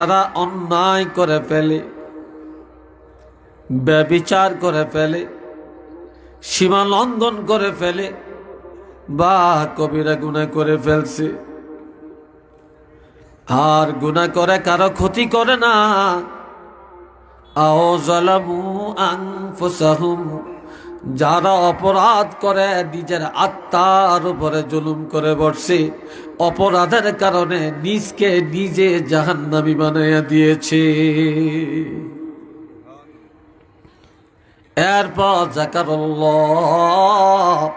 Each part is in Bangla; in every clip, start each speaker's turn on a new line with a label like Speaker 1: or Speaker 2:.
Speaker 1: তারা অন্যায় করে ফেলে, ব্যবিচার করে ফেলে, সীমা লঙ্ঘন করে ফেলে, বা কবিরা গুণা করে ফেলছে। আর গুণা করে কারও ক্ষতি করে না। আও জলামু আনফুসাহুম। যারা অপরাধ করে নিজের আত্মার উপরে জুলুম করে বসছে অপরাধের কারণে নিজকে নিজে জাহান্নামি বানাইয়া দিয়েছে। এরপর জাকারুল্লাহ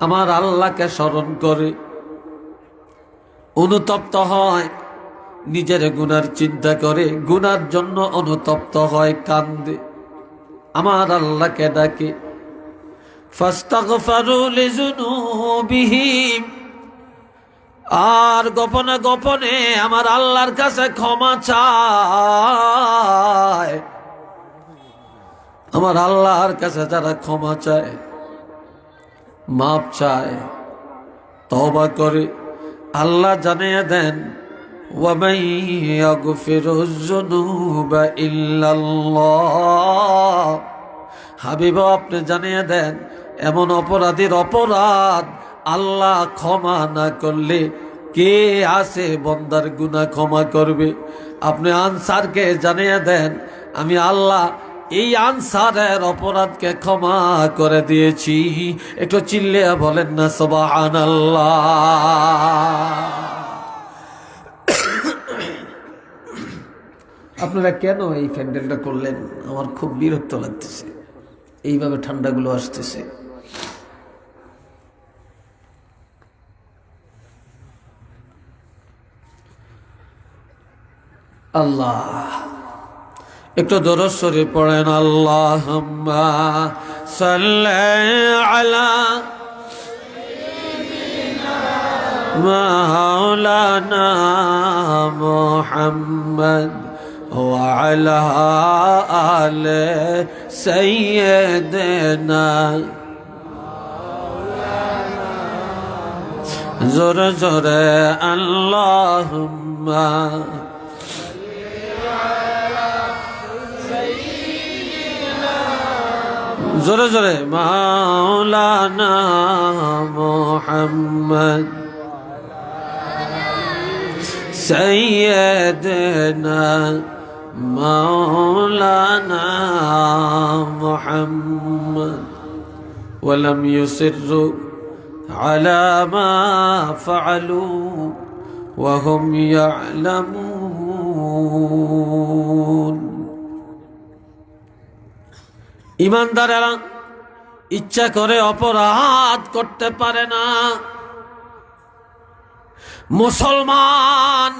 Speaker 1: আমার আল্লাহকে স্মরণ করে অনুতপ্ত হয়, নিজের গুনার চিন্তা করে, গুনার জন্য অনুতপ্ত হয়, কান্দে। আমার আল্লাহকে ডাকে। আর গোপনে গোপনে আমার আল্লাহর কাছে ক্ষমা চায়। আমার আল্লাহর কাছে যারা ক্ষমা চায়, মাপ চায়, তওবা করে, আল্লাহ জানিয়ে দেন ومن يغفر الذنوب إلا الله হাবিব আপনি জানিয়ে দেন এমন অপরাধীর অপরাধ আল্লাহ ক্ষমা না করলে কে আছে বন্দার গুনাহ ক্ষমা করবে আপনি আনসারকে জানিয়ে দেন আমি আল্লাহ এই আনসারের অপরাধকে ক্ষমা করে দিয়েছি একটু চিল্লিয়া বলেন না সবাহান আপনারা কেন এই প্যান্ডেলটা করলেন? আমার খুব বিরক্ত লাগতেছে। এইভাবে ঠান্ডাগুলো আসতেছে। আল্লাহ, একটু দরজ শরীর পড়েন। আল্লাহ আল্লাহ মাওলানা মোহাম্মদ। وعلى آل سيدنا زر زر اللهم زر زر مولانا محمد سيدنا مولانا محمد ولم يصروا على ما فعلوا وهم يعلمون ইমানদারেরা ইচ্ছা করে অপরাধ করতে পারে না মুসলমান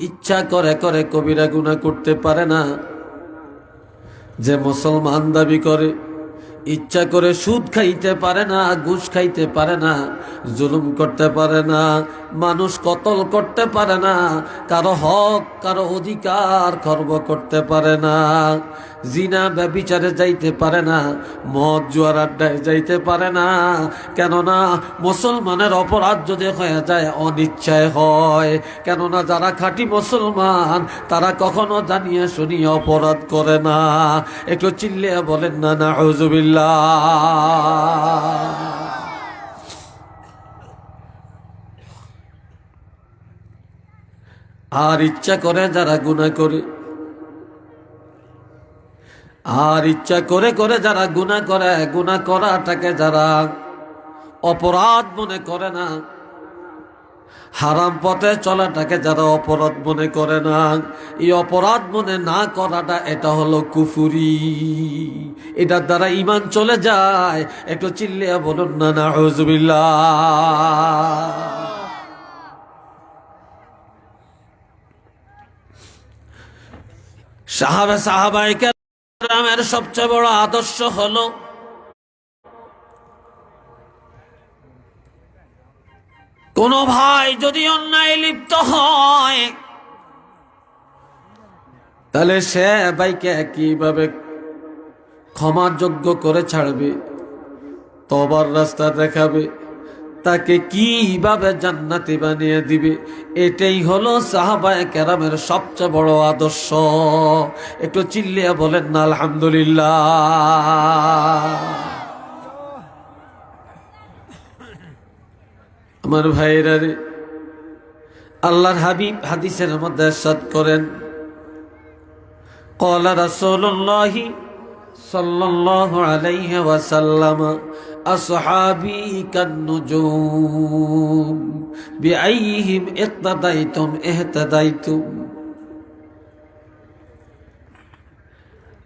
Speaker 1: ইচ্ছা করে করে কবিরা গুণা করতে পারে না। যে মুসলমান দাবি করে, ইচ্ছা করে সুদ খাইতে পারে না, ঘুষ খাইতে পারে না, জুলুম করতে পারে না মানুষ কতল করতে পারে না, কারও হক, কারও অধিকার খর্ব করতে পারে না। জিনা, ব্যবিচারে যাইতে পারে না, মদ, জুয়ার আড্ডায় যাইতে পারে না। কেননা মুসলমানের অপরাধ যদি হয়ে যায়, অনিচ্ছায় হয়। কেননা যারা খাঁটি মুসলমান, তারা কখনো জানিয়ে শুনিয়ে অপরাধ করে না। একটু চিল্লিয়া বলেন না না হজুবিল্লা আর ইচ্ছা করে যারা গুণা করে, আর ইচ্ছা করে করে যারা গুণা করে, গুণা করাটাকে যারা অপরাধ মনে করে না, হারাম পথে চলাটাকে যারা অপরাধ মনে করে না, এই অপরাধ মনে না করাটা এটা হলো কুফুরি। এটার দ্বারা ইমান চলে যায়। একটু চিল্লিয়া বলুন না না হজবিল্লা সাহাবে সাহাবাইকে রামের সবচেয়ে বড় আদর্শ হল কোন ভাই যদি অন্যায় লিপ্ত হয়, তাহলে সে ভাইকে কীভাবে ক্ষমাযোগ্য করে ছাড়বে? তবার রাস্তা দেখাবে। তাকে কীভাবে জান্নাতি বানিয়ে দিবে? এটাই হলো সাহাবায় ক্যারামের সবচেয়ে বড় আদর্শ। একটু চিল্লিয়া বলেন না আলহামদুলিল্লাহ। আমার ভাইরা রে, আল্লাহর হাবিব হাদিসের মধ্যে সাদ করেন, কলা রাসোল্লাহি সাল্লাহ আলাইহ ওয়াসাল্লামা أصحابي كالنجوم بأيهم اقتديتم اهتديتم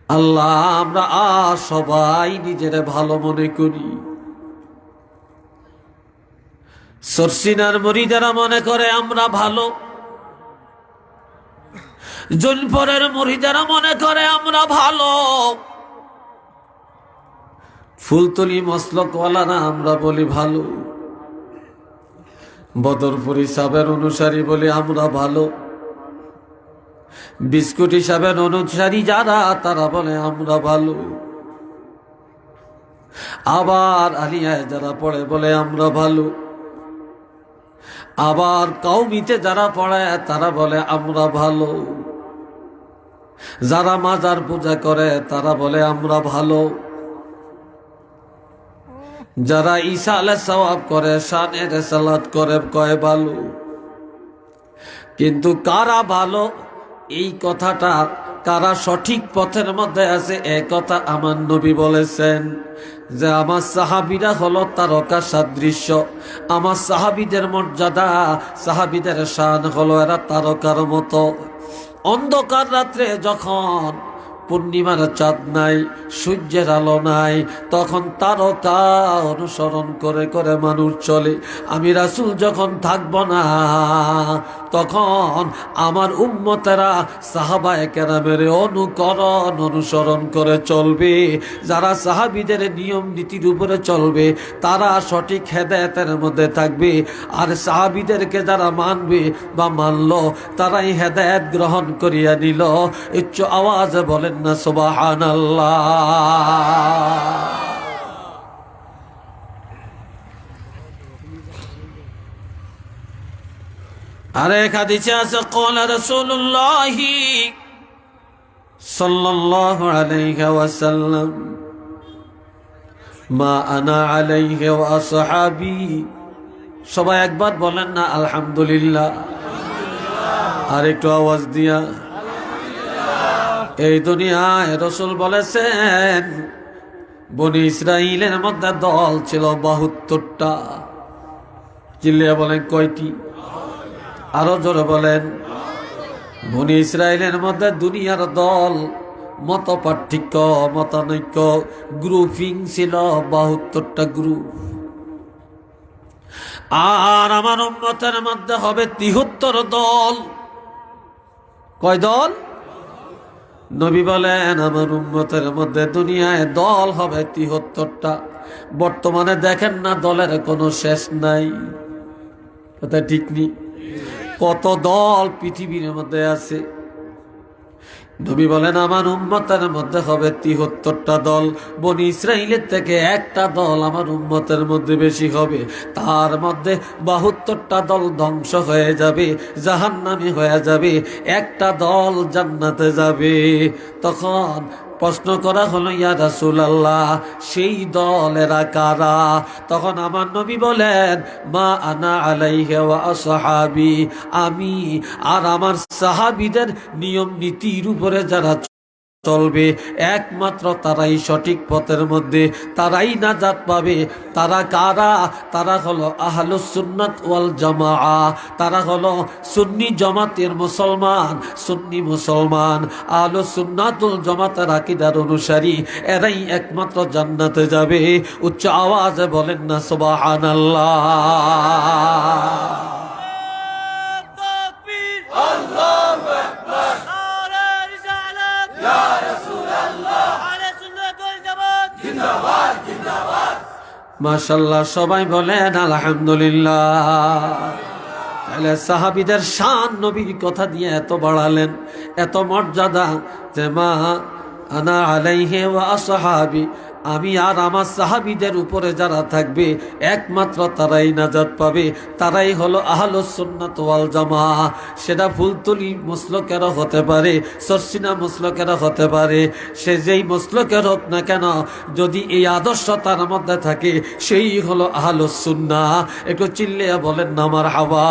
Speaker 1: আল্লাহ আমরা আ সবাই নিজের ভালো মনে করি সরসিনার মরিদারা মনে করে আমরা ভালো জনপরের মরিদারা মনে করে আমরা ভালো ফুলতলি মসলকওয়ালারা আমরা বলি ভালো। বদরপুর হিসাবের অনুসারী বলি আমরা ভালো। বিস্কুট হিসাবের অনুসারী যারা, তারা বলে আমরা ভালো। আবার আলিয়ায় যারা পড়ে বলে আমরা ভালো। আবার কাউমিতে যারা পড়ে, তারা বলে আমরা ভালো। যারা মাজার পূজা করে, তারা বলে আমরা ভালো। যারা ঈসা আলে সওয়াব করে, শানের সালাত করে, কয় ভালো কিন্তু কারা ভালো? এই কথাটা কারা সঠিক পথের মধ্যে আছে? এ কথা আমার নবী বলেছেন যে, আমার সাহাবিরা হলো তারকা সাদৃশ্য। আমার সাহাবিদের মর্যাদা, সাহাবিদের শান হলো এরা তারকার মতো। অন্ধকার রাত্রে যখন পূর্ণিমার চাঁদ নাই, সূর্যের আলো নাই, তখন তারকা অনুসরণ করে করে মানুষ চলে। আমি রাসুল যখন থাকব না তখন আমার উম্মতেরা সাহাবায় কেরামের অনুকরণ অনুসরণ করে চলবে। যারা সাহাবিদের নিয়ম নীতির উপরে চলবে, তারা সঠিক হেদায়তের মধ্যে থাকবে। আর সাহাবিদেরকে যারা মানবে বা মানল, তারাই হেদায়ত গ্রহণ করিয়া নিল। উচ্চ আওয়াজে বলেন না সুবাহান আরেক হাদিসে আছে قال رسول الله صلى الله عليه وسلم মা আনা আলাইহি ওয়াসহাবি সবাই একবার বলেন না আলহামদুলিল্লাহ আর একটু আওয়াজ দিয়া এই দুনিয়ায় রসুল বলেছেন বনি ইসরাইলের মধ্যে দল ছিল বাহাত্তরটা চিল্লিয়া বলেন কয়টি আরও জোরে বলেন। বনি ইসরায়েলের মধ্যে দুনিয়ার দল, মত পার্থক্য, মতানৈক্য গ্রুপিং ছিল বাহাত্তরটা গ্রুপ আর আমার উম্মতের মধ্যে হবে তিহত্তর দল। কয় দল? নবী বলেন, আমার উম্মতের মধ্যে দুনিয়ায় দল হবে তিহত্তরটা। বর্তমানে দেখেন না, দলের কোনো শেষ নাই। কথা ঠিক নেই কত দল পৃথিবীর মধ্যে আছে। নবী বলেন, আমার উম্মতের মধ্যে হবে তিহত্তরটা দল। বনি ইসরায়েলের থেকে একটা দল আমার উম্মতের মধ্যে বেশি হবে। তার মধ্যে বাহাত্তরটা দল ধ্বংস হয়ে যাবে, জাহান্নামি হয়ে যাবে। একটা দল জান্নাতে যাবে। তখন প্রশ্ন করা হলো, ইয়া রাসুল আল্লাহ সেই দলেরা কারা? তখন আমার নবী বলেন, মা আনা আলাইহে সাহাবি আমি আর আমার সাহাবিদের নিয়ম নীতির উপরে যারা চলবে। একমাত্র তারাই সঠিক পথের মধ্যে। তারাই নাজাত পাবে। তারা কারা? তারা হলো আহলু সুন্নাত ওয়াল জামা তারা হলো সুন্নি জমাতের মুসলমান, সুন্নি মুসলমান। আহলু সুন্নাতুল জমাতের আকিদার অনুসারী, এরাই একমাত্র জান্নাতে যাবে। উচ্চ আওয়াজে বলেন না
Speaker 2: সুবাহ আল্লাহ
Speaker 1: মাশাল্লাহ সবাই বলেন, আলহামদুলিল্লাহ। তাহলে সাহাবিদের শান নবীর কথা দিয়ে এত বাড়ালেন, এত মর্যাদা যে মা আনা আলাইহে ওয়া সাহাবি আমি আর আমার সাহাবিদের উপরে যারা থাকবে, একমাত্র তারাই নাজাত পাবে। তারাই হলো আহল সুন্নাত ওয়াল জামা সেটা ফুলতুলি মুসলকেরও হতে পারে, সরসিনা মুসলকেরও হতে পারে। সে যেই মুসলকের হোক না কেন, যদি এই আদর্শ তার মধ্যে থাকে, সেই হলো আহল সুন্না একটু চিল্লিয়া বলেন আমার হাওয়া।